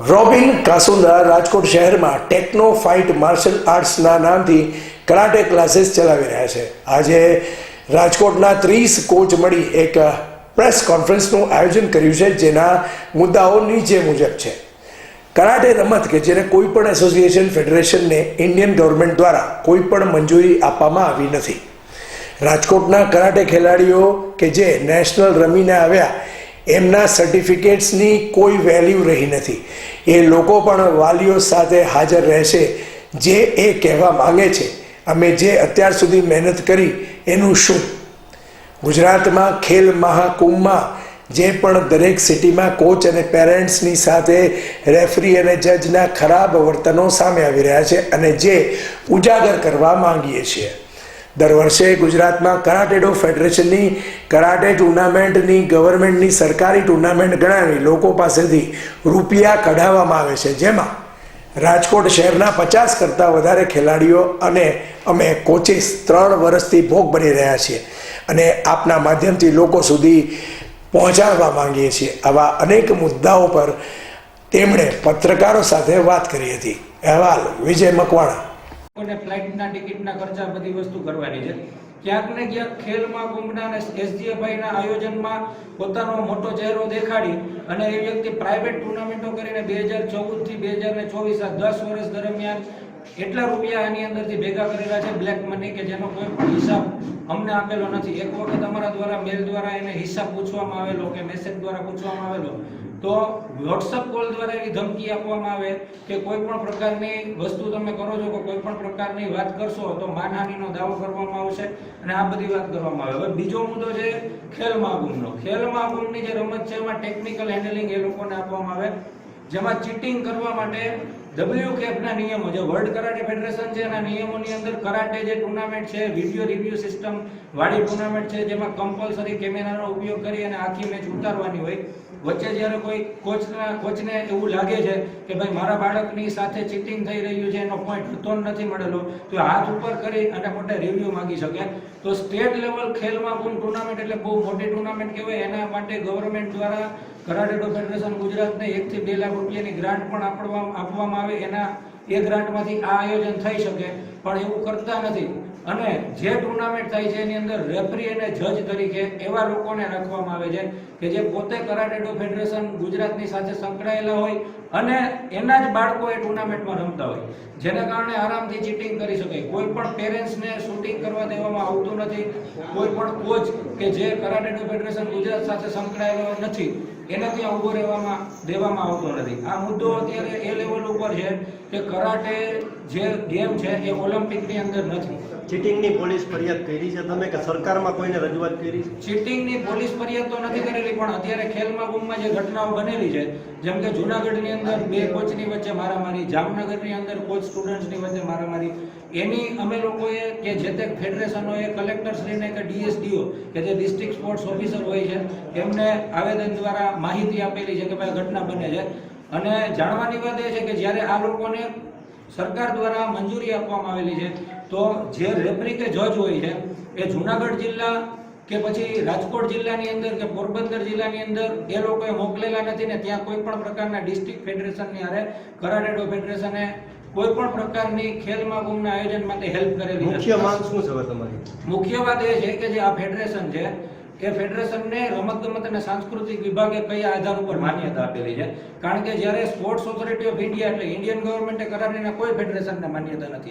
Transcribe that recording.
Robin કાસુંદા Rajkot શહેરમાં techno fight marshal આર્ટ્સના નામથી karate classes ચલાવી રહ્યા છે. આજે રાજકોટના ત્રીસ કોચ મળી એક પ્રેસ કોન્ફરન્સનું આયોજન કર્યું છે, જેના મુદ્દાઓ નીચે મુજબ છે. કરાટે રમત કે જેને કોઈપણ એસોસિએશન ફેડરેશનને ઇન્ડિયન ગવર્મેન્ટ દ્વારા કોઈપણ મંજૂરી આપવામાં આવી નથી. રાજકોટના કરાટે ખેલાડીઓ કે જે નેશનલ રમીને આવ્યા એમના સર્ટિફિકેટ્સની કોઈ વેલ્યુ રહી નથી. એ લોકો પણ વાલીઓ સાથે હાજર રહેશે, જે એ કહેવા માગે છે. અમે જે અત્યાર સુધી મહેનત કરી, એનું શું? ગુજરાતમાં ખેલ મહાકુંભમાં જે પણ દરેક સિટીમાં કોચ અને પેરેન્ટ્સની સાથે રેફરી અને જજના ખરાબ વર્તનો સામે આવી રહ્યા છે અને જે ઉજાગર કરવા માંગીએ છીએ. દર વર્ષે ગુજરાતમાં કરાટેડો ફેડરેશનની, કરાટે ટુર્નામેન્ટની, ગવર્મેન્ટની સરકારી ટુર્નામેન્ટ ગણાવી લોકો પાસેથી રૂપિયા કઢાવવામાં આવે છે. જેમાં રાજકોટ શહેરના પચાસ કરતાં વધારે ખેલાડીઓ અને અમે કોચિસ ત્રણ વર્ષથી ભોગ બની રહ્યા છીએ અને આપના માધ્યમથી લોકો સુધી પહોંચાડવા માંગીએ છીએ. આવા અનેક મુદ્દાઓ પર તેમણે પત્રકારો સાથે વાત કરી હતી. અહેવાલ વિજય મકવાણા. અને ફ્લાઇટના ટિકિટના ખર્ચા બધી વસ્તુ કરવાની છે. ક્યાંક ને ક્યાંક ખેલમાં મહાકુંભના અને SGFI ના આયોજનમાં પોતાનો મોટો ચહેરો દેખાડી અને એ વ્યક્તિ પ્રાઇવેટ ટુર્નામેન્ટો કરીને બે હજાર ચૌદથી બે હજાર ચોવીસ આ દસ વર્ષ દરમિયાન એટલા રૂપિયા આની અંદરથી ભેગા કરેલા છે બ્લેક મની કે જેનો કોઈ પણ હિસાબ અમને આપેલો નથી. એક વખત અમારા દ્વારા મેલ દ્વારા એને હિસાબ પૂછવામાં આવેલો કે મેસેજ દ્વારા પૂછવામાં આવેલો તો વોટ્સઅપ કોલ દ્વારા એવી ધમકી આપવામાં આવે કે કોઈ પણ પ્રકારની વસ્તુ તમે કરો છો કે કોઈ પણ પ્રકારની વાત કરશો તો માનહાનિનો દાવો કરવામાં આવશે અને આ બધી વાત કરવામાં આવે. હવે બીજો મુદ્દો છે ખેલ મહાકુંભનો. ખેલ મહાકુંભની જે રમત છે એમાં ટેકનિકલ હેન્ડલિંગ એ લોકોને આપવામાં આવે. જેમાં ચીટિંગ કરવા માટે WCAF ના નિયમો, જે વર્લ્ડ કરાટે ફેડરેશન છે એના નિયમોની અંદર કરાટે જે ટુર્નામેન્ટ છે વિડિયો રિવ્યુ સિસ્ટમ વાળી ટુર્નામેન્ટ છે, જેમાં કમ્પલસરી કેમેરાનો ઉપયોગ કરી અને આખી મેચ ઉતારવાની હોય. વચ્ચે જ્યારે કોઈ કોચના, કોચને એવું લાગે છે કે ભાઈ મારા બાળકની સાથે ચીટિંગ થઈ રહ્યું છે, એનો પોઈન્ટ હતો નથી મળેલો, તો હાથ ઉપર કરી અને મોટે રિવ્યુ માંગી શકે. તો સ્ટેટ લેવલ ખેલમાં પણ ટુર્નામેન્ટ એટલે બહુ મોટી ટુર્નામેન્ટ કહેવાય, એના માટે ગવર્મેન્ટ દ્વારા કરાટેડો ફેડરેશન ગુજરાતને એકથી બે લાખ રૂપિયાની ગ્રાન્ટ પણ આપવામાં આપવામાં આવે એના એ ગ્રાન્ટમાંથી આ આયોજન થઈ શકે, પણ એવું કરતા નથી. અને જે ટુર્નામેન્ટ થાય છે એની અંદર રેફરી અને જજ તરીકે એવા લોકોને રાખવામાં આવે છે કે જે પોતે કરાટેડો ફેડરેશન ગુજરાતની સાથે સંકળાયેલા હોય અને એના જ બાળકો એ ટુર્નામેન્ટમાં રમતા હોય. જેને કારણે આરામથી ચીટિંગ કરી શકે. કોઈ પણ પેરેન્ટ્સને શૂટિંગ કરવા દેવામાં આવતું નથી. કોઈ પણ કોચ કે જે કરાટેડો ફેડરેશન ગુજરાત સાથે સંકળાયેલો નથી એને ત્યાં ઊભો રહેવામાં દેવામાં આવતો નથી. આ મુદ્દો અત્યારે એ લેવલ ઉપર છે કે કરાટે જે ગેમ છે એ ઓલિમ્પિકની અંદર નથી. ચીટિંગની પોલીસ ફરિયાદ કરી છે તમે કે સરકારમાં કોઈને રજૂઆત કરી છે? ચીટિંગની પોલીસ ફરિયાદ તો નથી કરેલી પણ અત્યારે ખેલ મહાકુંભમાં જે ઘટનાઓ બનેલી છે જેમ કે જુનાગઢની અંદર બે કોચની વચ્ચે મારામારી જામનગરની અંદર કોચ સ્ટુડન્ટ્સની વચ્ચે મારામારી. એની અમે લોકોએ કે જે તે ફેડરેશનોએ કલેક્ટરશ્રીને કે ડીએસડીઓ કે જે ડિસ્ટ્રિક્ટ સ્પોર્ટ્સ ઓફિસર હોય છે એમને આવેદન દ્વારા માહિતી આપેલી છે કે ભાઈ ઘટના બને છે. અને જાણવાની વાત એ છે કે જ્યારે આ લોકોને સરકાર દ્વારા મંજૂરી આપવામાં આવેલી છે તો જે રેફરી કે જજ હોય છે એ જુનાગઢ જિલ્લા કે પછી રાજકોટ જિલ્લાની અંદર કે પોરબંદર જિલ્લાની અંદર એ લોકોએ મોકલેલા નથી ને ત્યાં કોઈ પણ પ્રકારના ડિસ્ટ્રિક્ટ ફેડરેશનની હારે કરાટેડો ફેડરેશને કોઈ પણ પ્રકારની ખેલ મહાકુંભના આયોજન માટે હેલ્પ કરેલી મુખ્ય માંગ શું છે તમારી? મુખ્ય વાત એ છે કે જે આ ફેડરેશન છે એ ફેડરેશનને રમતગમત અને સાંસ્કૃતિક વિભાગે કયા આધાર ઉપર માન્યતા આપેલી છે? કારણ કે જ્યારે સ્પોર્ટ્સ ઓથોરિટી ઓફ ઇન્ડિયા એટલે ઇન્ડિયન ગવર્મેન્ટે કરાવીને કોઈ ફેડરેશનને માન્યતા નથી.